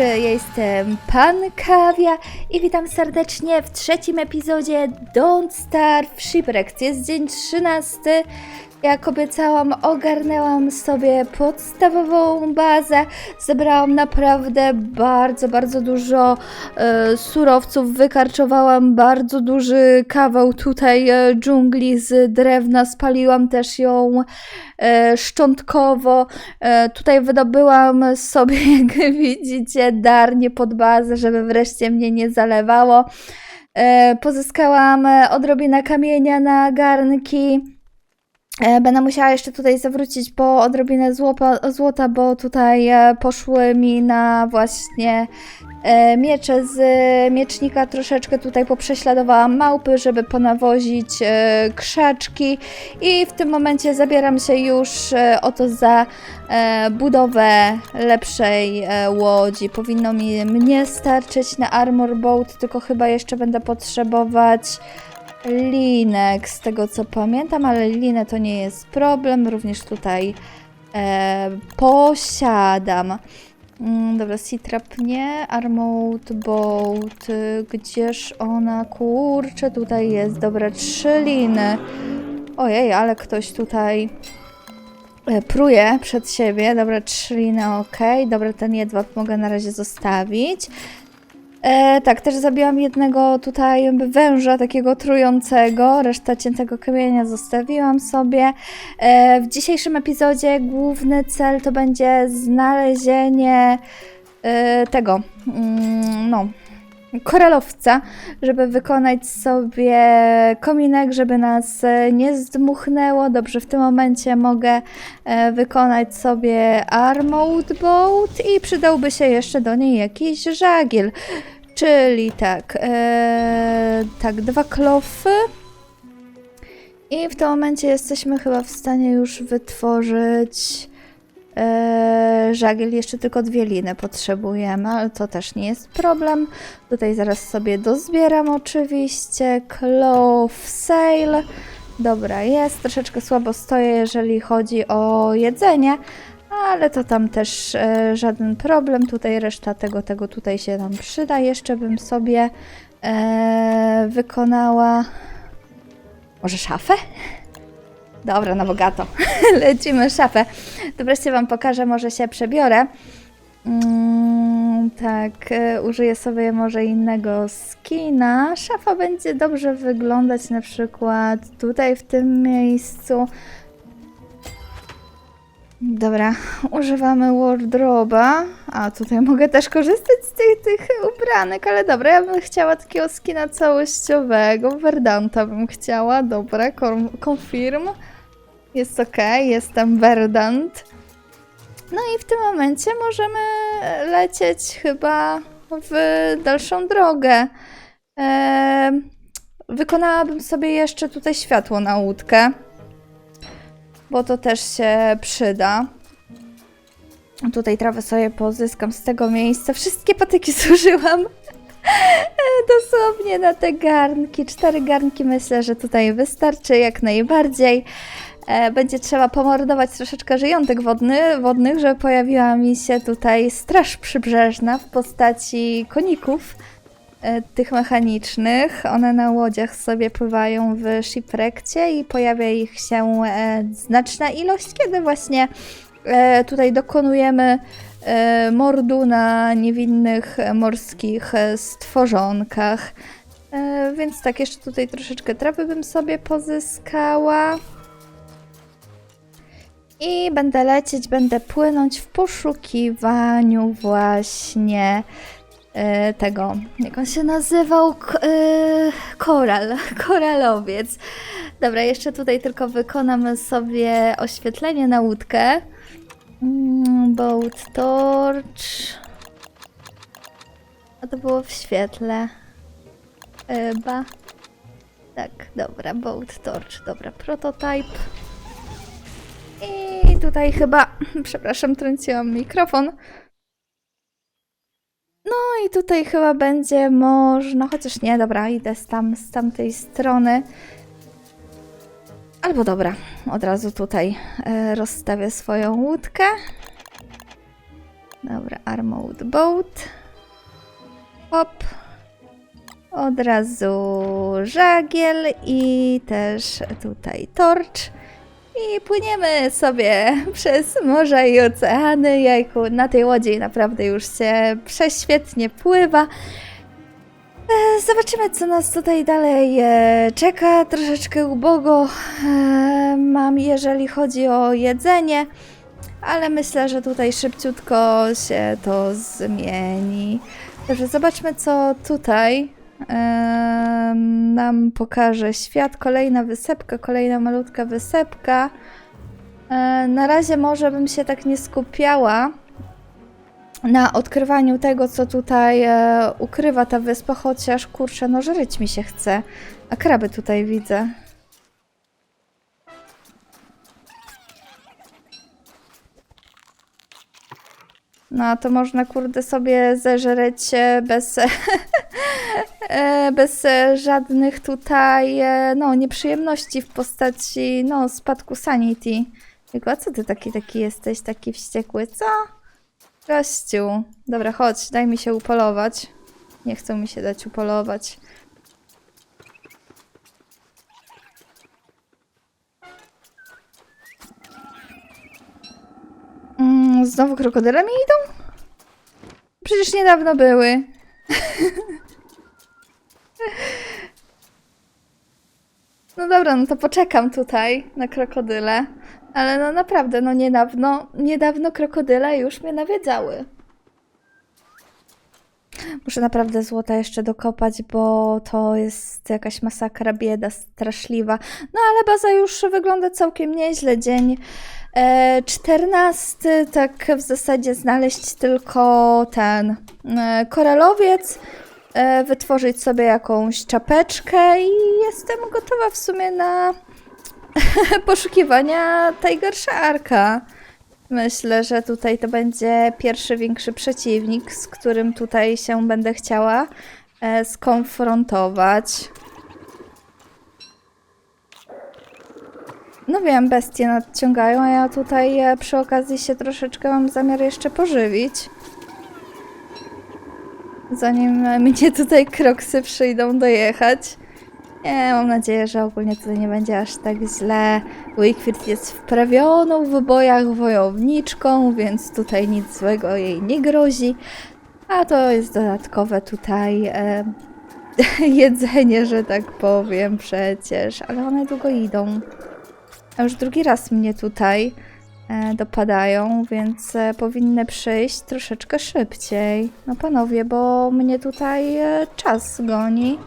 dobry, jestem Pan Kawia i witam serdecznie w trzecim epizodzie Don't Starve Shipwrecked. Jest dzień 13. Jak obiecałam, ogarnęłam sobie podstawową bazę. Zebrałam naprawdę bardzo, bardzo dużo e, surowców. Wykarczowałam bardzo duży kawał tutaj e, dżungli z drewna. Spaliłam też ją e, szczątkowo. E, tutaj wydobyłam sobie, jak widzicie, darnie pod bazę, żeby wreszcie mnie nie zalewało. E, pozyskałam odrobinę kamienia na garnki. E, Będę musiała jeszcze tutaj zawrócić po odrobinę złota, złota bo tutaj e, poszły mi na właśnie e, miecze z miecznika. Troszeczkę tutaj poprześladowałam małpy, żeby ponawozić krzaczki i w tym momencie zabieram się już oto za budowę lepszej łodzi. Powinno mi mnie starczyć na armor boat, tylko chyba jeszcze będę potrzebować linek, z tego co pamiętam, ale linę to nie jest problem, również tutaj e, posiadam. Mm, dobra, Citrap nie, Boat, gdzież ona, kurczę, tutaj jest, dobra, trzy liny. Ojej, ale ktoś tutaj e, pruje przed siebie, dobra, trzy liny, ok, dobra, ten jedwab mogę na razie zostawić. E, tak, też zabiłam jednego tutaj jakby węża takiego trującego, resztę ciętego kamienia zostawiłam sobie. E, w dzisiejszym epizodzie główny cel to będzie znalezienie e, tego, mm, no, koralowca, żeby wykonać sobie kominek, żeby nas e, nie zdmuchnęło. Dobrze, w tym momencie mogę e, wykonać sobie armored boat i przydałby się jeszcze do niej jakiś żagiel. Czyli tak, e, tak, dwa klofy. I w tym momencie jesteśmy chyba w stanie już wytworzyć żagiel. Jeszcze tylko dwie liny potrzebujemy, ale to też nie jest problem. Tutaj zaraz sobie dozbieram oczywiście. Clove Sale. Dobra, jest. Troszeczkę słabo stoję, jeżeli chodzi o jedzenie, ale to tam też e, żaden problem. Tutaj reszta tego, tego tutaj się nam przyda. Jeszcze bym sobie e, wykonała może szafę? Dobra, na bogato. Lecimy szafę. To wreszcie Wam pokażę, może się przebiorę. Mm, tak, e, użyję sobie może innego skina. Szafa będzie dobrze wyglądać na przykład tutaj w tym miejscu. Dobra, używamy wardroba. A tutaj mogę też korzystać z tych, tych ubranek, ale dobra, ja bym chciała takiego skina całościowego. Verdanta bym chciała. Dobra, confirm. Jest ok, jestem Verdant. No i w tym momencie możemy lecieć chyba w dalszą drogę. Eee, wykonałabym sobie jeszcze tutaj światło na łódkę, bo to też się przyda. Tutaj trawę sobie pozyskam z tego miejsca. Wszystkie patyki zużyłam. Dosłownie na te garnki. Cztery garnki myślę, że tutaj wystarczy jak najbardziej. E, Będzie trzeba pomordować troszeczkę żyjątek wodny, wodnych, żeby pojawiła mi się tutaj straż przybrzeżna w postaci koników e, tych mechanicznych. One na łodziach sobie pływają w shipwreckcie i pojawia ich się e, znaczna ilość, kiedy właśnie tutaj dokonujemy mordu na niewinnych morskich stworzonkach. Więc tak, jeszcze tutaj troszeczkę trawy bym sobie pozyskała. I będę lecieć, będę płynąć w poszukiwaniu właśnie e, tego, jak on się nazywał, K- e, koral, koralowiec. Dobra, jeszcze tutaj tylko wykonam sobie oświetlenie na łódkę. Mm, Boat torch. A to było w świetle. Chyba. Tak, dobra, boat torch, dobra, prototype. I tutaj chyba, przepraszam, trąciłam mikrofon. No i tutaj chyba będzie można, chociaż nie, dobra, idę z, tam, z tamtej strony. Albo dobra, od razu tutaj e, rozstawię swoją łódkę. Dobra, Armored Boat. Hop. Od razu żagiel i też tutaj torcz. I płyniemy sobie przez morza i oceany. Jajku, na tej łodzi naprawdę już się prześwietnie pływa. E, Zobaczymy, co nas tutaj dalej e, czeka. Troszeczkę ubogo e, mam, jeżeli chodzi o jedzenie, ale myślę, że tutaj szybciutko się to zmieni. Dobrze, zobaczmy, co tutaj nam pokaże świat. Kolejna wysepka, kolejna malutka wysepka. E, Na razie może bym się tak nie skupiała na odkrywaniu tego, co tutaj e, ukrywa ta wyspa, chociaż kurczę, no żreć mi się chce. A kraby tutaj widzę. No, to można kurde sobie zeżreć bez, bez żadnych tutaj, no, nieprzyjemności w postaci, no, spadku sanity. Tylko, a co ty taki, taki jesteś, taki wściekły, co? Gościu. Dobra, chodź, daj mi się upolować. Nie chcą mi się dać upolować. Znowu krokodyle mi idą? Przecież niedawno były. No dobra, no to poczekam tutaj na krokodyle. Ale no naprawdę, no niedawno, niedawno krokodyle już mnie nawiedzały. Muszę naprawdę złota jeszcze dokopać, bo to jest jakaś masakra, bieda straszliwa. No ale baza już wygląda całkiem nieźle. Dzień e, 14, tak w zasadzie znaleźć tylko ten e, koralowiec, e, wytworzyć sobie jakąś czapeczkę i jestem gotowa w sumie na poszukiwania Tiger Sharka. Myślę, że tutaj to będzie pierwszy większy przeciwnik, z którym tutaj się będę chciała skonfrontować. No wiem, bestie nadciągają, a ja tutaj e, przy okazji się troszeczkę mam zamiar jeszcze pożywić. Zanim e, mnie tutaj kroksy przyjdą dojechać. Nie, mam nadzieję, że ogólnie tutaj nie będzie aż tak źle. Wickford jest wprawioną w bojach wojowniczką, więc tutaj nic złego jej nie grozi. A to jest dodatkowe tutaj e, jedzenie, że tak powiem przecież. Ale one długo idą. A już drugi raz mnie tutaj e, dopadają, więc e, powinny przyjść troszeczkę szybciej. No panowie, bo mnie tutaj e, czas goni.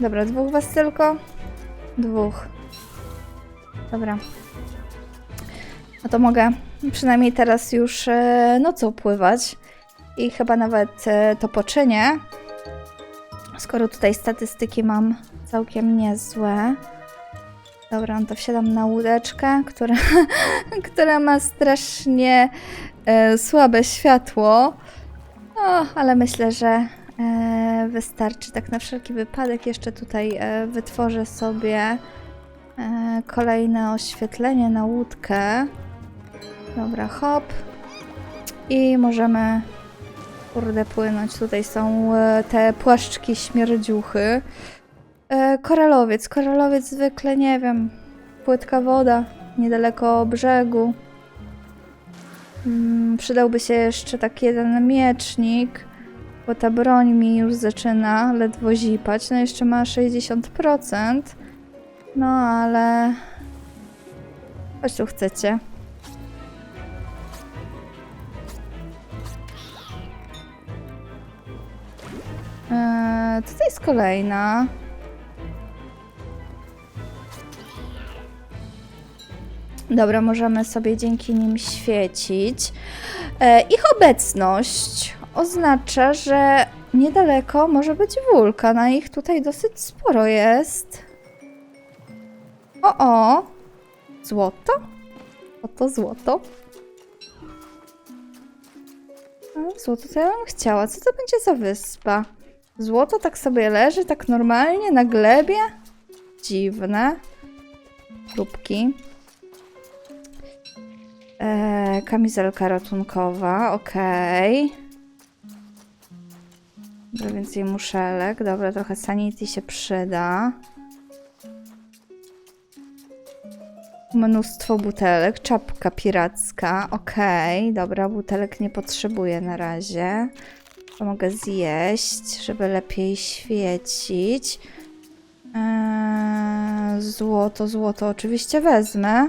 Dobra, dwóch was tylko? Dwóch. Dobra. No to mogę przynajmniej teraz już nocą pływać. I chyba nawet e, to poczynię. Skoro tutaj statystyki mam całkiem niezłe. Dobra, no to wsiadam na łódeczkę, która, która ma strasznie e, słabe światło. O, ale myślę, że e, wystarczy. Tak na wszelki wypadek jeszcze tutaj e, wytworzę sobie e, kolejne oświetlenie na łódkę. Dobra, hop. I możemy kurde płynąć. Tutaj są e, te płaszczki śmierdziuchy. E, koralowiec. Koralowiec zwykle, nie wiem, płytka woda niedaleko brzegu. Mm, przydałby się jeszcze taki jeden miecznik, bo ta broń mi już zaczyna ledwo zipać. No jeszcze ma 60%. No ale... Chodź tu chcecie. Tutaj jest kolejna. Dobra, możemy sobie dzięki nim świecić. E, ich obecność oznacza, że niedaleko może być wulkan, a ich tutaj dosyć sporo jest. O, o! Złoto? Oto złoto. A, Złoto to ja bym chciała. Co to będzie za wyspa? Złoto tak sobie leży, tak normalnie, na glebie? Dziwne. próbki. E, kamizelka ratunkowa, okej. Dobra, więcej muszelek. Dobra, trochę sanity się przyda. Mnóstwo butelek, czapka piracka, okej, dobra, butelek nie potrzebuję na razie. To mogę zjeść, żeby lepiej świecić. Eee, złoto, złoto oczywiście wezmę.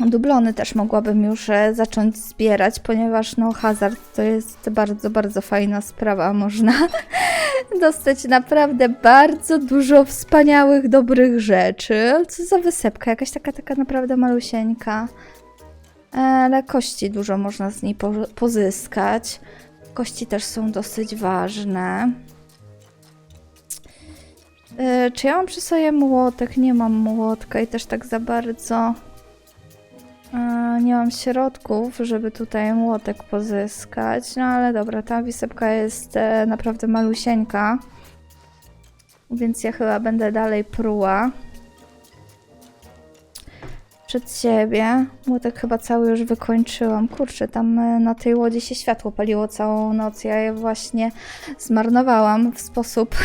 Dublony też mogłabym już e, zacząć zbierać, ponieważ no hazard to jest bardzo, bardzo fajna sprawa. Można dostać naprawdę bardzo dużo wspaniałych, dobrych rzeczy. Co za wysepka, jakaś taka, taka naprawdę malusieńka. E, Ale kości dużo można z niej po pozyskać. Kości też są dosyć ważne. E, Czy ja mam przy sobie młotek? Nie mam młotka i też tak za bardzo e, nie mam środków, żeby tutaj młotek pozyskać. No ale dobra, ta wysepka jest e, naprawdę malusieńka. Więc ja chyba będę dalej pruła. Przed siebie. Młotek chyba cały już wykończyłam. Kurczę, tam e, na tej łodzi się światło paliło całą noc. Ja je właśnie zmarnowałam w sposób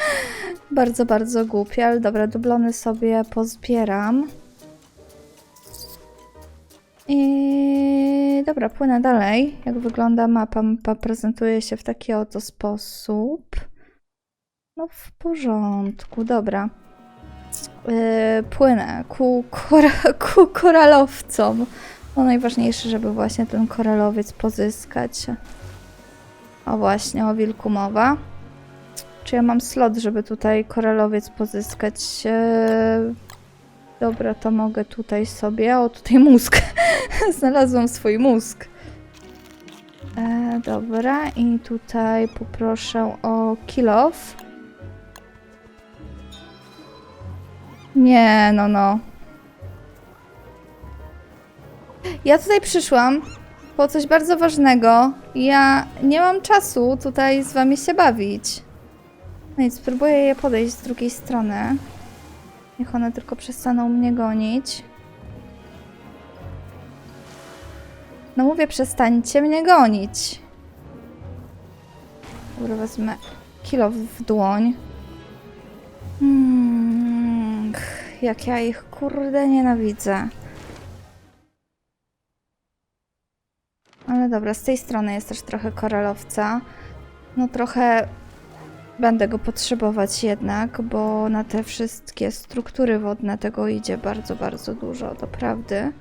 bardzo, bardzo głupi. Ale dobra, dublony sobie pozbieram. I dobra, płynę dalej. Jak wygląda mapa? Mapa prezentuje się w taki oto sposób. No w porządku, dobra. Yy, płynę ku, kora, ku koralowcom. No najważniejsze, żeby właśnie ten koralowiec pozyskać. O właśnie, o wilku mowa. Czy ja mam slot, żeby tutaj koralowiec pozyskać? Yy, dobra, to mogę tutaj sobie. O, tutaj mózg. Znalazłam swój mózg. E, dobra, i tutaj poproszę o kill off. Nie, no, no. Ja tutaj przyszłam po coś bardzo ważnego. Ja nie mam czasu tutaj z wami się bawić. No i spróbuję je podejść z drugiej strony. Niech one tylko przestaną mnie gonić. No mówię, przestańcie mnie gonić. Dobra, wezmę kilo w dłoń. Mm, jak ja ich kurde nienawidzę. Ale dobra, z tej strony jest też trochę koralowca. No trochę będę go potrzebować jednak, bo na te wszystkie struktury wodne tego idzie bardzo, bardzo dużo, doprawdy.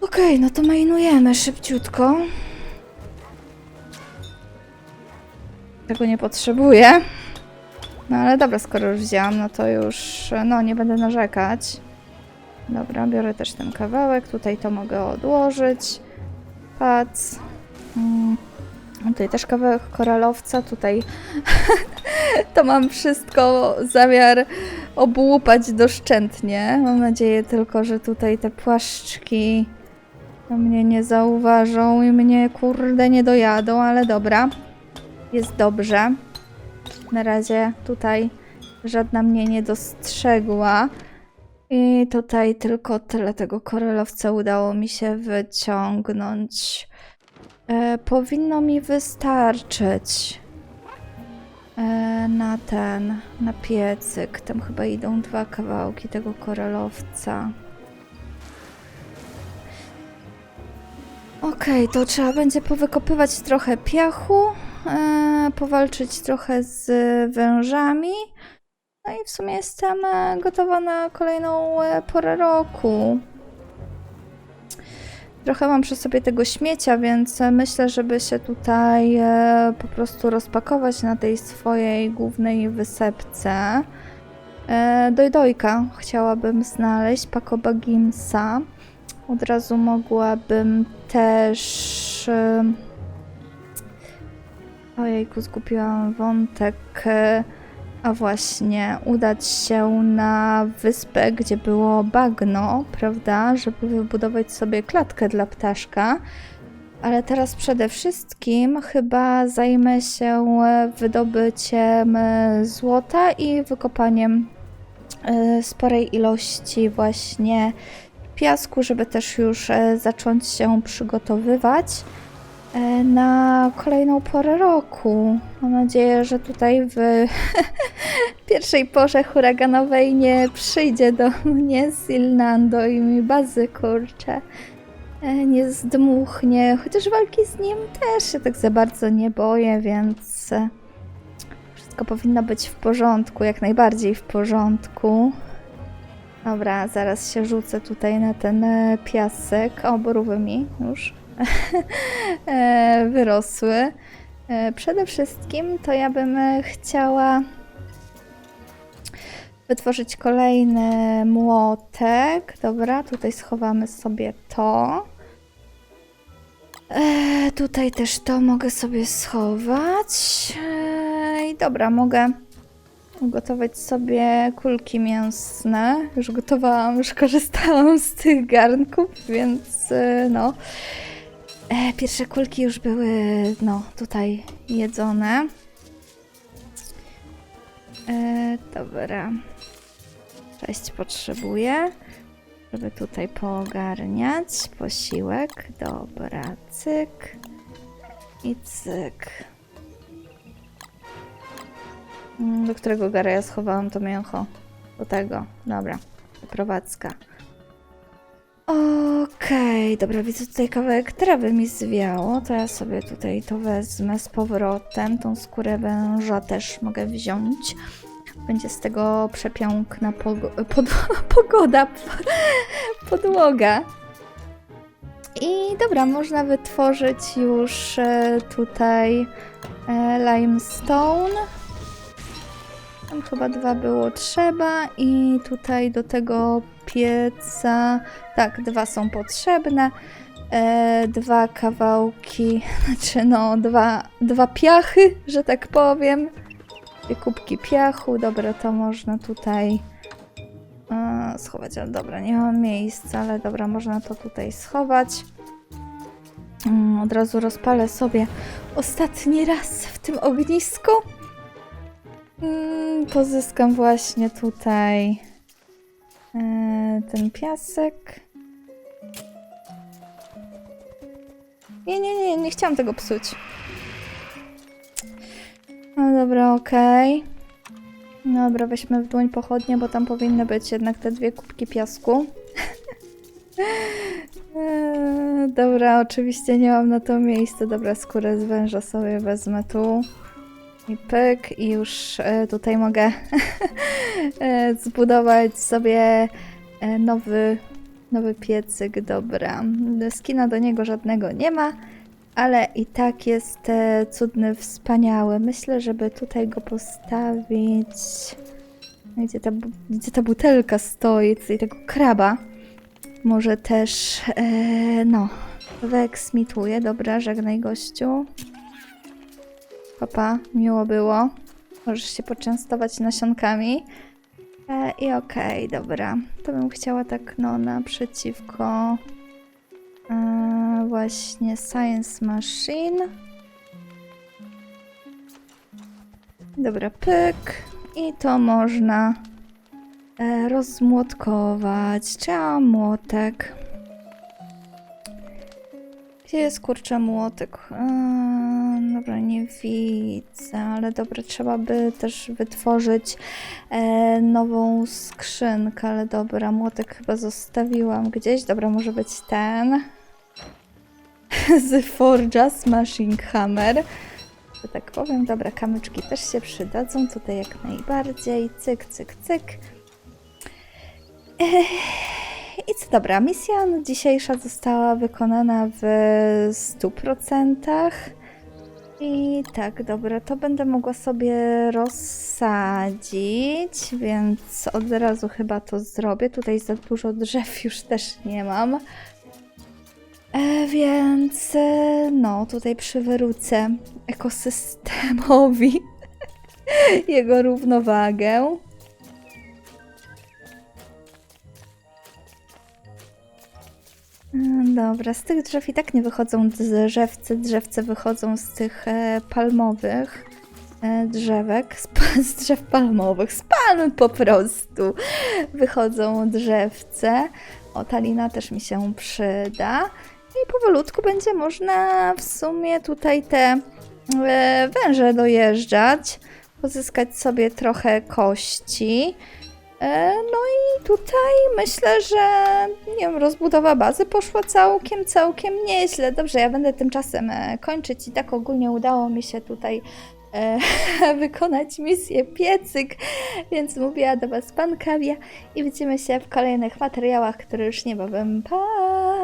Okej, no to mainujemy szybciutko. Tego nie potrzebuję. No ale dobra, skoro już wzięłam, no to już, no nie będę narzekać. Dobra, biorę też ten kawałek, tutaj to mogę odłożyć. Pac. Mm. Tutaj też kawałek koralowca, tutaj to mam wszystko zamiar obłupać doszczętnie. Mam nadzieję tylko, że tutaj te płaszczki mnie nie zauważą i mnie kurde nie dojadą, ale dobra. Jest dobrze. Na razie tutaj żadna mnie nie dostrzegła. I tutaj tylko tyle tego koralowca udało mi się wyciągnąć. E, powinno mi wystarczyć e, na ten, na piecyk. Tam chyba idą dwa kawałki tego koralowca. Okej, to trzeba będzie powykopywać trochę piachu, powalczyć trochę z wężami. No i w sumie jestem e, gotowa na kolejną e, porę roku. Trochę mam przy sobie tego śmiecia, więc e, myślę, żeby się tutaj e, po prostu rozpakować na tej swojej głównej wysepce. E, Dojdojka chciałabym znaleźć, Pakoba Gimsa. Od razu mogłabym też... Ojejku, zgubiłam wątek. e, A właśnie, udać się na wyspę, gdzie było bagno, prawda, żeby wybudować sobie klatkę dla ptaszka. Ale teraz przede wszystkim chyba zajmę się wydobyciem e, złota i wykopaniem e, sporej ilości właśnie piasku, żeby też już zacząć się przygotowywać na kolejną porę roku. Mam nadzieję, że tutaj w pierwszej porze huraganowej nie przyjdzie do mnie Silnando i mi bazy kurcze e, nie zdmuchnie, chociaż walki z nim też się tak za bardzo nie boję, więc e, wszystko powinno być w porządku, jak najbardziej w porządku. Dobra, zaraz się rzucę tutaj na ten e, piasek. O, mi już e, wyrosły. E, Przede wszystkim to ja bym e, chciała wytworzyć kolejny młotek. Dobra, tutaj schowamy sobie to. E, tutaj też to mogę sobie schować. E, I dobra, mogę ugotować sobie kulki mięsne. Już gotowałam, już korzystałam z tych garnków, więc e, no. E, pierwsze kulki już były, no, tutaj jedzone. E, dobra. Sześć potrzebuję, żeby tutaj poogarniać posiłek. Dobra, cyk i cyk. Mm, Do którego gara ja schowałam to mięcho? Do tego. Dobra. Prowadzka. Okej, dobra, widzę tutaj kawałek trawy mi zwiało, to ja sobie tutaj to wezmę z powrotem. Tą skórę węża też mogę wziąć. Będzie z tego przepiękna pogo- pod- pogoda, podłoga. I dobra, można wytworzyć już e, tutaj e, limestone. Tam chyba dwa było trzeba i tutaj do tego pieca, tak, dwa są potrzebne. E, dwa kawałki, znaczy no, dwa, dwa piachy, że tak powiem. Dwie kubki piachu, dobra, to można tutaj e, schować, ale dobra, nie mam miejsca, ale dobra, można to tutaj schować. Mm, od razu rozpalę sobie ostatni raz w tym ognisku. Mm, pozyskam właśnie tutaj e, ten piasek. Nie, nie, nie, nie chciałam tego psuć. No dobra, okej. Dobra, weźmy w dłoń pochodnie, bo tam powinny być jednak te dwie kubki piasku. Eee, Dobra, oczywiście nie mam na to miejsca. Dobra, skórę z węża sobie wezmę tu. I pyk, i już e, tutaj mogę e, zbudować sobie e, nowy, nowy piecyk. Dobra, skina do niego żadnego nie ma, ale i tak jest cudny, wspaniały. Myślę, żeby tutaj go postawić. Gdzie ta, gdzie ta butelka stoi, tutaj tego kraba. Może też, no, wyeksmituję. Dobra, żegnaj gościu. Papa, miło było. Możesz się poczęstować nasionkami. E, I okej, dobra. To bym chciała tak, no, naprzeciwko e, właśnie Science Machine. Dobra, pyk. I to można e, rozmłotkować. Mam młotek? Gdzie jest kurczę młotek? Eee, dobra, nie widzę, ale dobra, trzeba by też wytworzyć e, nową skrzynkę, ale dobra, młotek chyba zostawiłam gdzieś. Dobra, może być ten. Z Forge'a Smashing Hammer. Tak powiem, dobra, kamyczki też się przydadzą, tutaj jak najbardziej. Cyk, cyk, cyk. I co dobra, misja dzisiejsza została wykonana w 100%. I tak, dobra, to będę mogła sobie rozsadzić, więc od razu chyba to zrobię. Tutaj za dużo drzew już też nie mam. E, więc e, no, tutaj przywrócę ekosystemowi jego równowagę. Dobra, z tych drzew i tak nie wychodzą drzewce, drzewce wychodzą z tych e, palmowych. e, drzewek, z, z drzew palmowych, z palm po prostu wychodzą drzewce. O, ta lina też mi się przyda. I powolutku będzie można w sumie tutaj te e, węże dojeżdżać, pozyskać sobie trochę kości. E, no i tutaj myślę, że nie wiem, rozbudowa bazy poszła całkiem, całkiem nieźle. Dobrze, ja będę tymczasem e, kończyć i tak ogólnie udało mi się tutaj e, wykonać misję piecyk, więc mówiła do Was Pan Kawia i widzimy się w kolejnych materiałach, które już niebawem. Pa!